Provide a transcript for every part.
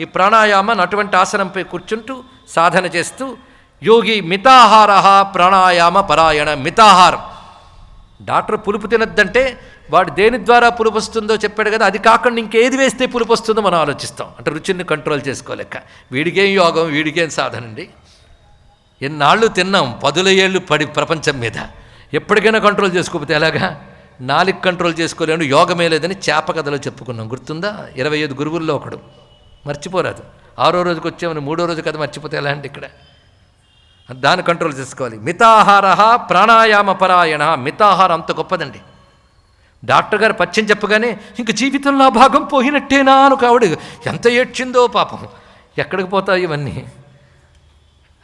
ఈ ప్రాణాయామాన్ని అటువంటి ఆసనంపై కూర్చుంటూ సాధన చేస్తూ యోగి మితాహార ప్రాణాయామ పరాయణ మితాహారం. డాక్టర్ పులుపు తినద్దంటే వాడు దేని ద్వారా పులుపు వస్తుందో చెప్పాడు కదా అది కాకుండా ఇంకేది వేస్తే పులుపు వస్తుందో మనం ఆలోచిస్తాం. అంటే రుచిని కంట్రోల్ చేసుకోలేక. వీడికేం యోగం వీడికేం సాధన అండి? ఎన్నాళ్ళు తిన్నాం పదుల ఏళ్ళు పడి ప్రపంచం మీద. ఎప్పటికైనా కంట్రోల్ చేసుకోకపోతే ఎలాగా? నాలుగు కంట్రోల్ చేసుకోలేను యోగమే లేదని చేప కథలో చెప్పుకున్నాం. గుర్తుందా? ఇరవై ఐదు గురువుల్లో ఒకడు. మర్చిపోరాదు. ఆరో రోజుకి వచ్చామని మూడో రోజు కదా మర్చిపోతే ఎలా అండి ఇక్కడ. దాన్ని కంట్రోల్ చేసుకోవాలి. మితాహార ప్రాణాయామ పరాయణ. మితాహారం అంత గొప్పదండి. డాక్టర్ గారు పచ్చం చెప్పగానే ఇంక జీవితంలో భాగం పోయినట్టేనా అని కావుడు ఎంత ఏడ్చిందో పాపం. ఎక్కడికి పోతాయి ఇవన్నీ?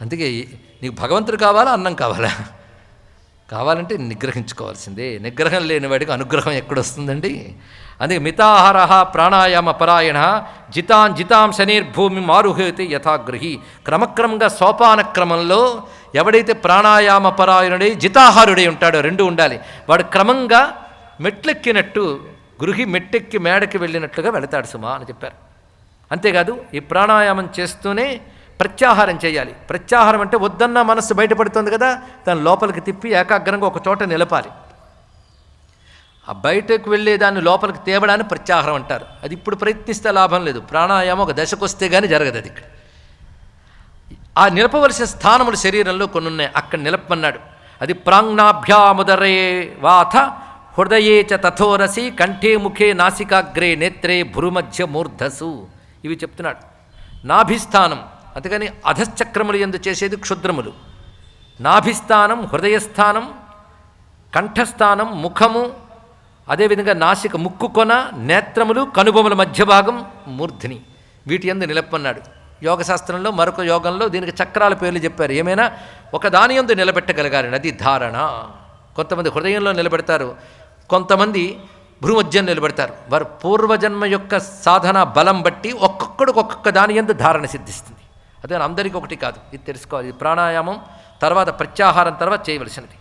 అందుకే నీకు భగవంతుడు కావాలా అన్నం కావాలా? కావాలంటే నిగ్రహించుకోవాల్సిందే. నిగ్రహం లేని వాడికి అనుగ్రహం ఎక్కడొస్తుందండి? అందుకే మితాహార ప్రాణాయామ పరాయణ జితాం జితాం శనిర్భూమి మారుహేతి యథాగ్రహి. క్రమక్రమంగా సోపాన క్రమంలో ఎవడైతే ప్రాణాయామ పరాయణుడై జితాహారుడై ఉంటాడో రెండు ఉండాలి. వాడు క్రమంగా మెట్లెక్కినట్టు గృహి మెట్టెక్కి మేడకి వెళ్ళినట్లుగా వెళతాడు సుమా అని చెప్పారు. అంతేకాదు ఈ ప్రాణాయామం చేస్తూనే ప్రత్యాహారం చేయాలి. ప్రత్యాహారం అంటే వద్దన్న మనస్సు బయటపడుతుంది కదా దాని లోపలికి తిప్పి ఏకాగ్రంగా ఒక చోట నిలపాలి. ఆ బయటకు వెళ్ళే దాన్ని లోపలికి తేవడాన్ని ప్రత్యాహారం అంటారు. అది ఇప్పుడు ప్రయత్నిస్తే లాభం లేదు. ప్రాణాయామం ఒక దశకు వస్తే కానీ జరగదు అది ఇక్కడ. ఆ నిలపవలసిన స్థానములు శరీరంలో కొన్ని ఉన్నాయి అక్కడ నిలపమన్నాడు. అది ప్రాంగ్నాభ్యాముదరే వాథ హృదయే చ తథోరసి కంఠే ముఖే నాసికాగ్రే నేత్రే భ్రుమధ్య మూర్ధసు ఇవి చెప్తున్నాడు. నాభిస్థానం. అందుకని అధశ్చక్రములు ఎందు చేసేది క్షుద్రములు. నాభిస్థానం హృదయస్థానం కంఠస్థానం ముఖము అదేవిధంగా నాసిక ముక్కు కొన నేత్రములు కనుబొమల మధ్య భాగం మూర్ధిని. వీటి ఎందు నిలపన్నాడు. యోగశాస్త్రంలో మరొక యోగంలో దీనికి చక్రాల పేర్లు చెప్పారు. ఏమైనా? ఒక దాని ఎందు నిలబెట్టగలగాలి అది ధారణ. కొంతమంది హృదయంలో నిలబెడతారు. కొంతమంది భ్రూమధ్యం నిలబెడతారు. వారు పూర్వజన్మ యొక్క సాధన బలం బట్టి ఒక్కొక్కడికి ఒక్కొక్క దాని ఎందు ధారణ సిద్ధిస్తుంది. అదే అందరికీ ఒకటి కాదు. ఇది తెలుసుకోవాలి. ఇది ప్రాణాయామం తర్వాత ప్రత్యాహారం తర్వాత చేయవలసినది.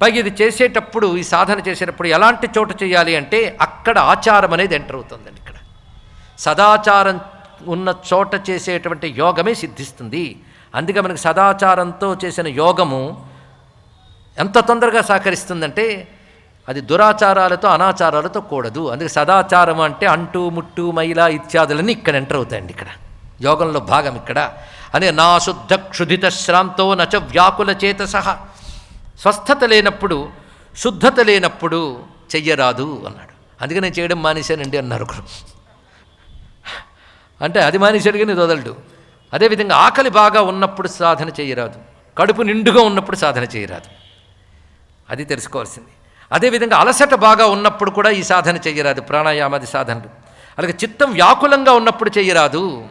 పైగా ఇది చేసేటప్పుడు ఈ సాధన చేసేటప్పుడు ఎలాంటి చోట చేయాలి అంటే అక్కడ ఆచారం అనేది ఎంటర్ అవుతుందండి ఇక్కడ. సదాచారం ఉన్న చోట చేసేటువంటి యోగమే సిద్ధిస్తుంది. అందుకే మనకు సదాచారంతో చేసిన యోగము ఎంత తొందరగా సహకరిస్తుందంటే అది దురాచారాలతో అనాచారాలతో కూడదు. అందుకే సదాచారం అంటే అంటు ముట్టు మైల ఇత్యాదులన్నీ ఇక్కడ ఎంటర్ అవుతాయండి ఇక్కడ. యోగంలో భాగం ఇక్కడ. అని నాశుద్ధ క్షుధిత శ్రాంతో నచ వ్యాకుల చేత సహా స్వస్థత లేనప్పుడు శుద్ధత లేనప్పుడు చెయ్యరాదు అన్నాడు. అందుకే నేను చేయడం మానేశానండి అన్నారు ఒకరు. అంటే అది మానేశాడు కానీ వదలడు. అదేవిధంగా ఆకలి బాగా ఉన్నప్పుడు సాధన చేయరాదు కడుపు నిండుగా ఉన్నప్పుడు సాధన చేయరాదు అది తెలుసుకోవాల్సింది. అదేవిధంగా అలసట బాగా ఉన్నప్పుడు కూడా ఈ సాధన చేయరాదు ప్రాణాయామాది సాధనలు. అలాగే చిత్తం వ్యాకులంగా ఉన్నప్పుడు చేయరాదు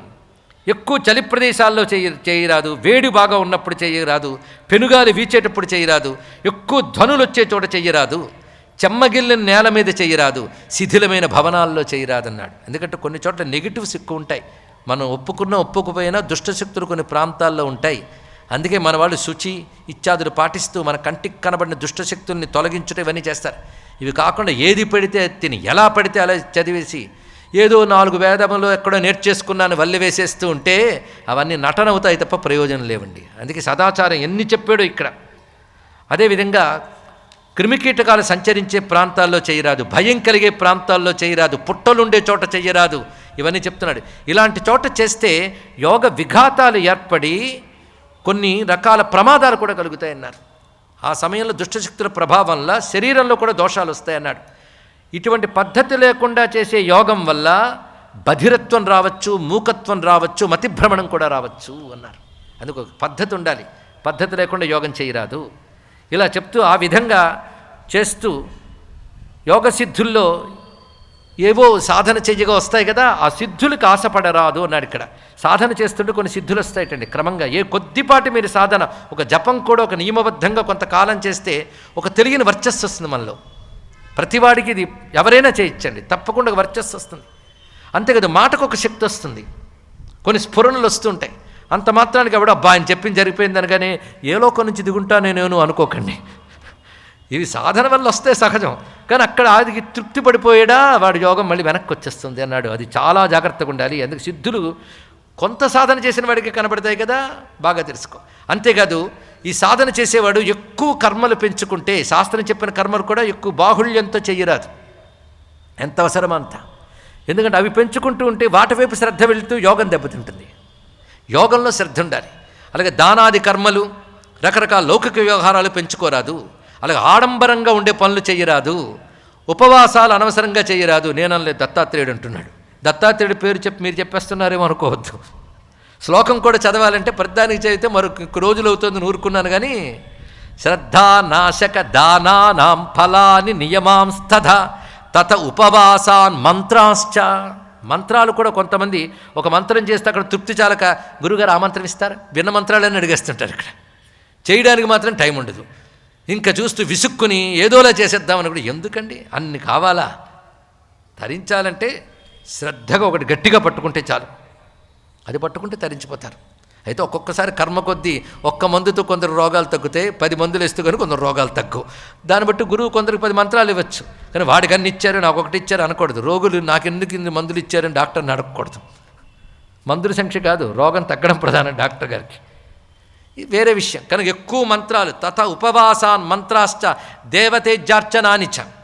ఎక్కువ చలి ప్రదేశాల్లో చేయ చేయరాదు వేడి బాగా ఉన్నప్పుడు చేయరాదు పెనుగాలి వీచేటప్పుడు చేయరాదు ఎక్కువ ధ్వనులు వచ్చే చోట చేయరాదు చెమ్మగిల్లిన నేల మీద చేయరాదు శిథిలమైన భవనాల్లో చేయరాదన్నాడు. ఎందుకంటే కొన్ని చోట్ల నెగిటివ్స్ ఎక్కువ ఉంటాయి. మనం ఒప్పుకున్నా ఒప్పుకుపోయినా దుష్టశక్తులు కొన్ని ప్రాంతాల్లో ఉంటాయి. అందుకే మన వాళ్ళు శుచి ఇత్యాదులు పాటిస్తూ మన కంటికి కనబడిన దుష్టశక్తుల్ని తొలగించుట ఇవన్నీ చేస్తారు. ఇవి కాకుండా ఏది పడితే తిని ఎలా పడితే అలా చదివేసి ఏదో నాలుగు వేదములు ఎక్కడో నేర్చేసుకున్నాను వల్లి వేసేస్తూ ఉంటే అవన్నీ నటన అవుతాయి తప్ప ప్రయోజనం లేవండి. అందుకే సదాచారం ఎన్ని చెప్పాడో ఇక్కడ. అదేవిధంగా క్రిమికీటకాలు సంచరించే ప్రాంతాల్లో చేయరాదు భయం కలిగే ప్రాంతాల్లో చేయరాదు పుట్టలుండే చోట చేయరాదు ఇవన్నీ చెప్తున్నాడు. ఇలాంటి చోట చేస్తే యోగ విఘాతాలు ఏర్పడి కొన్ని రకాల ప్రమాదాలు కూడా కలుగుతాయన్నారు. ఆ సమయంలో దుష్టశక్తుల ప్రభావంలో శరీరంలో కూడా దోషాలు వస్తాయన్నాడు. ఇటువంటి పద్ధతి లేకుండా చేసే యోగం వల్ల బధిరత్వం రావచ్చు మూకత్వం రావచ్చు మతిభ్రమణం కూడా రావచ్చు అన్నారు. అందుకు పద్ధతి ఉండాలి. పద్ధతి లేకుండా యోగం చేయరాదు. ఇలా చెప్తూ ఆ విధంగా చేస్తూ యోగ సిద్ధుల్లో ఏవో సాధన చెయ్యగా వస్తాయి కదా ఆ సిద్ధులకు ఆశపడరాదు అన్నాడు ఇక్కడ. సాధన చేస్తుంటే కొన్ని సిద్ధులు వస్తాయటండి. క్రమంగా ఏ కొద్దిపాటి మీరు సాధన ఒక జపం కూడా ఒక నియమబద్ధంగా కొంతకాలం చేస్తే ఒక తెలియని వర్చస్సు వస్తుంది మనలో. ప్రతివాడికి ఇది ఎవరైనా చేయించండి. తప్పకుండా వర్చస్సు వస్తుంది. అంతేకాదు మాటకు ఒక శక్తి వస్తుంది. కొన్ని స్ఫురణలు వస్తుంటాయి అంత మాత్రానికి ఎవడో అబ్బా ఆయన చెప్పింది జరిగిపోయింది అనగానే ఏ లోకం నుంచి దిగుంటానే నేను అనుకోకండి. ఇవి సాధన వల్ల వస్తే సహజం. కానీ అక్కడ ఆదికి తృప్తి పడిపోయాడా? వాడి యోగం మళ్ళీ వెనక్కి వచ్చేస్తుంది అన్నాడు. అది చాలా జాగ్రత్తగా ఉండాలి. ఎందుకు సిద్ధులు కొంత సాధన చేసిన వాడికి కనబడతాయి కదా? బాగా తెలుసుకో. అంతేకాదు ఈ సాధన చేసేవాడు ఎక్కువ కర్మలు పెంచుకుంటే శాస్త్రం చెప్పిన కర్మలు కూడా ఎక్కువ బాహుళ్యంతో చేయరాదు. ఎంత అవసరం అంత? ఎందుకంటే అవి పెంచుకుంటూ ఉంటే వాటి వైపు శ్రద్ధ వెళుతూ యోగం దెబ్బతింటుంది. యోగంలో శ్రద్ధ ఉండాలి. అలాగే దానాది కర్మలు రకరకాల లౌకిక వ్యవహారాలు పెంచుకోరాదు. అలాగే ఆడంబరంగా ఉండే పనులు చేయరాదు. ఉపవాసాలు అనవసరంగా చేయరాదు. నేనలే దత్తాత్రేయుడు అంటున్నాడు. దత్తాత్రేయుడు పేరు చెప్పి మీరు చెప్పేస్తున్నారేమో అనుకోవద్దు. శ్లోకం కూడా చదవాలంటే ప్రతిదానికి చదివితే మరొక రోజులు అవుతుంది నూరుకున్నాను కానీ శ్రద్ధానాశక దానానాం ఫలాని నియమాంస్తథ తత ఉపవాసాన్ మంత్రాశ్చ. మంత్రాలు కూడా కొంతమంది ఒక మంత్రం చేస్తే అక్కడ తృప్తి చాలక గురుగారు ఆ మంత్రం ఇస్తారు? విన్న మంత్రాలని అడిగేస్తుంటారు ఇక్కడ. చేయడానికి మాత్రం టైం ఉండదు. ఇంకా చూస్తూ విసుక్కుని ఏదోలా చేసేద్దామని కూడా ఎందుకండి? అన్ని కావాలా? ధరించాలంటే శ్రద్ధగా ఒకటి గట్టిగా పట్టుకుంటే చాలు. అది పట్టుకుంటే తరించిపోతారు. అయితే ఒక్కొక్కసారి కర్మ కొద్దీ ఒక్క మందుతో కొందరు రోగాలు తగ్గుతాయి పది మందులు ఇస్తూ కానీ కొందరు రోగాలు తగ్గు. దాన్ని బట్టి గురువు కొందరికి పది మంత్రాలు ఇవ్వచ్చు. కానీ వాడికి అన్ని ఇచ్చారు నాకు ఒకటి ఇచ్చారు అనకూడదు. రోగులు నాకెందుకు ఇన్ని మందులు ఇచ్చారని డాక్టర్ని అడగకూడదు. మందుల సంఖ్య కాదు రోగం తగ్గడం ప్రధానం డాక్టర్ గారికి. వేరే విషయం. కనుక ఎక్కువ మంత్రాలు తథ ఉపవాసాన్ మంత్రాశ్చ దేవతేజార్చనానిచ.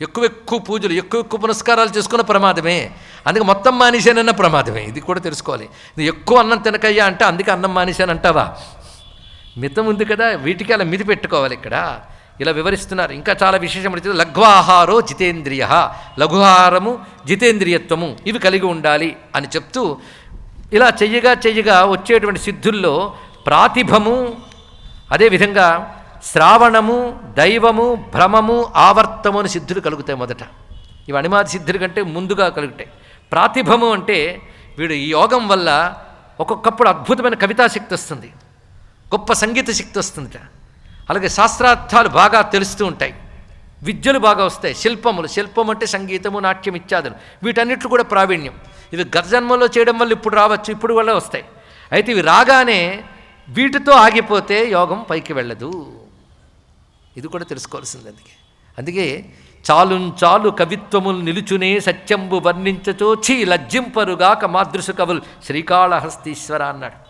ఎక్కువ ఎక్కువ పూజలు ఎక్కువ ఎక్కువ పునస్కారాలు చేసుకున్న ప్రమాదమే. అందుకే మొత్తం మానేశానన్న ప్రమాదమే. ఇది కూడా తెలుసుకోవాలి. ఇది ఎక్కువ అన్నం తినకయ్యా అంటే అందుకే అన్నం మానేశాను అంటావా? మితం ఉంది కదా వీటికి అలా మిది పెట్టుకోవాలి ఇక్కడ. ఇలా వివరిస్తున్నారు. ఇంకా చాలా విశేషం లఘ్వాహారో జితేంద్రియ. లఘుహారము జితేంద్రియత్వము ఇవి కలిగి ఉండాలి అని చెప్తూ ఇలా చెయ్యగా చెయ్యగా వచ్చేటువంటి సిద్ధుల్లో ప్రాతిభము అదేవిధంగా శ్రావణము దైవము భ్రమము ఆవర్తము అని సిద్ధులు కలుగుతాయి మొదట. ఇవి అణిమాది సిద్ధులు కంటే ముందుగా కలుగుతాయి. ప్రాతిభము అంటే వీడు ఈ యోగం వల్ల ఒక్కొక్కప్పుడు అద్భుతమైన కవితాశక్తి వస్తుంది. గొప్ప సంగీత శక్తి వస్తుందిట. అలాగే శాస్త్రార్థాలు బాగా తెలుస్తూ ఉంటాయి. విద్యలు బాగా వస్తాయి. శిల్పములు శిల్పం అంటే సంగీతము నాట్యం ఇత్యాదులు. వీటన్నిట్లు కూడా ప్రావీణ్యం. ఇవి గత జన్మలో చేయడం వల్ల ఇప్పుడు రావచ్చు ఇప్పుడు వల్ల వస్తాయి. అయితే ఇవి రాగానే వీటితో ఆగిపోతే యోగం పైకి వెళ్ళదు. ఇది కూడా తెలుసుకోవాల్సింది అందుకే. అందుకే చాలుంచాలు కవిత్వములు నిలుచునే సత్యంబు వర్ణించచో ఛీ లజ్జింపరుగాక మాదృశ కవులు శ్రీకాళహస్తీశ్వర అన్నాడు.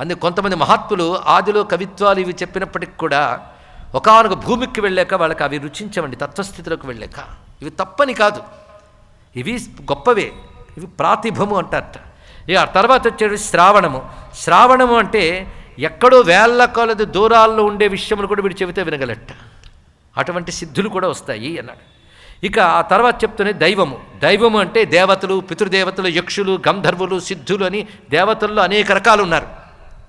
అందుకే కొంతమంది మహాత్ములు ఆదిలో కవిత్వాలు ఇవి చెప్పినప్పటికి కూడా ఒకానొక భూమికి వెళ్ళాక వాళ్ళకి అవి రుచించవండి తత్వస్థితిలోకి వెళ్ళాక. ఇవి తప్పని కాదు. ఇవి గొప్పవే. ఇవి ప్రాతిభము అంటారట. ఇక తర్వాత వచ్చేది శ్రావణము. శ్రావణము అంటే ఎక్కడో వేళ్ళ కొలది దూరాల్లో ఉండే విషయములు కూడా వీడు చెబితే వినగలట. అటువంటి సిద్ధులు కూడా వస్తాయి అన్నాడు. ఇక ఆ తర్వాత చెప్తూనే దైవము. దైవము అంటే దేవతలు పితృదేవతలు యక్షులు గంధర్వులు సిద్ధులు అని దేవతల్లో అనేక రకాలు ఉన్నారు.